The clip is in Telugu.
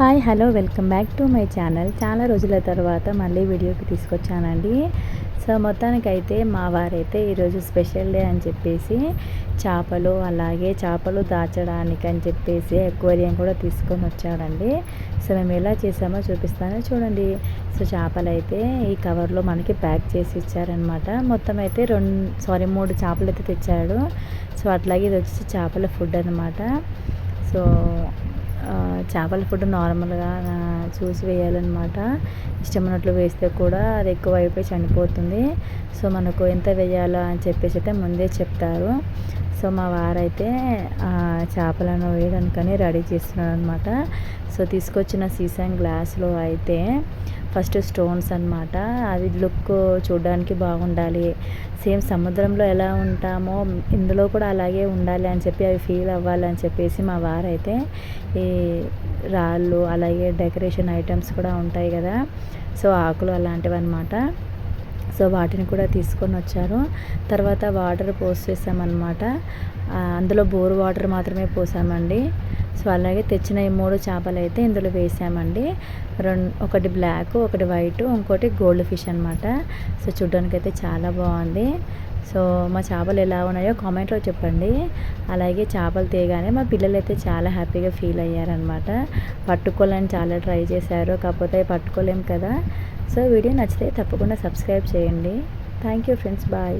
Hi hello welcome back to my channel. చాలా రోజుల తర్వాత మళ్ళీ వీడియోకి తీసుకొచ్చానండి. సో మొత్తానికైతే మా వారైతే ఈరోజు స్పెషల్ డే అని చెప్పేసి చేపలు అలాగే చేపలు దాచడానికి అని చెప్పేసి ఎక్వేరియం కూడా తీసుకొని వచ్చాడండి. సో మేము ఎలా చేసామో చూపిస్తాను. చూడండి. సో చేపలు అయితే ఈ కవర్లో మనకి ప్యాక్ చేసి ఇచ్చారనమాట మొత్తం అయితే రెండు సారీ మూడు చేపలు అయితే తెచ్చాడు. సో అట్లాగే ఇది వచ్చేసి చేపల ఫుడ్ అనమాట సో చేపల ఫుడ్ నార్మల్గా చూసి వేయాలన్నమాట. ఇష్టమైనట్లు వేస్తే కూడా అది ఎక్కువ అయిపోయి చనిపోతుంది. సో మనకు ఎంత వేయాలో అని చెప్పేసి అయితే ముందే చెప్తారు. సో మా వారైతే చేపలను వేయడానికని రెడీ చేస్తున్నాడు అనమాట సో తీసుకొచ్చిన సీసాన్ గ్లాస్లో అయితే ఫస్ట్ స్టోన్స్ అనమాట అది లుక్ చూడడానికి బాగుండాలి. సేమ్ సముద్రంలో ఎలా ఉంటామో ఇందులో కూడా అలాగే ఉండాలి అని చెప్పి అవి ఫీల్ అవ్వాలి అని చెప్పేసి మా వారైతే ఈ రాళ్ళు అలాగే డెకరేషన్ ఐటమ్స్ కూడా ఉంటాయి కదా. సో ఆకులు అలాంటివి అనమాట సో వాటిని కూడా తీసుకొని వచ్చారు. తర్వాత వాటర్ పోసేసామన్నమాట. అందులో బోర్ వాటర్ మాత్రమే పోసామండి. సో అలాగే తెచ్చిన ఈ మూడు చేపలు అయితే ఇందులో వేసామండి. రెండు ఒకటి బ్లాక్ ఒకటి వైట్ ఇంకోటి గోల్డ్ ఫిష్ అనమాట సో చూడ్డానికి అయితే చాలా బాగుంది. సో మా చేపలు ఎలా ఉన్నాయో కామెంట్లో చెప్పండి. అలాగే చేపలు తీయగానే మా పిల్లలు అయితే చాలా హ్యాపీగా ఫీల్ అయ్యారనమాట పట్టుకోవాలని చాలా ట్రై చేశారు కాకపోతే పట్టుకోలేం కదా. సో వీడియో నచ్చితే తప్పకుండా సబ్స్క్రైబ్ చేయండి. Thank you friends bye.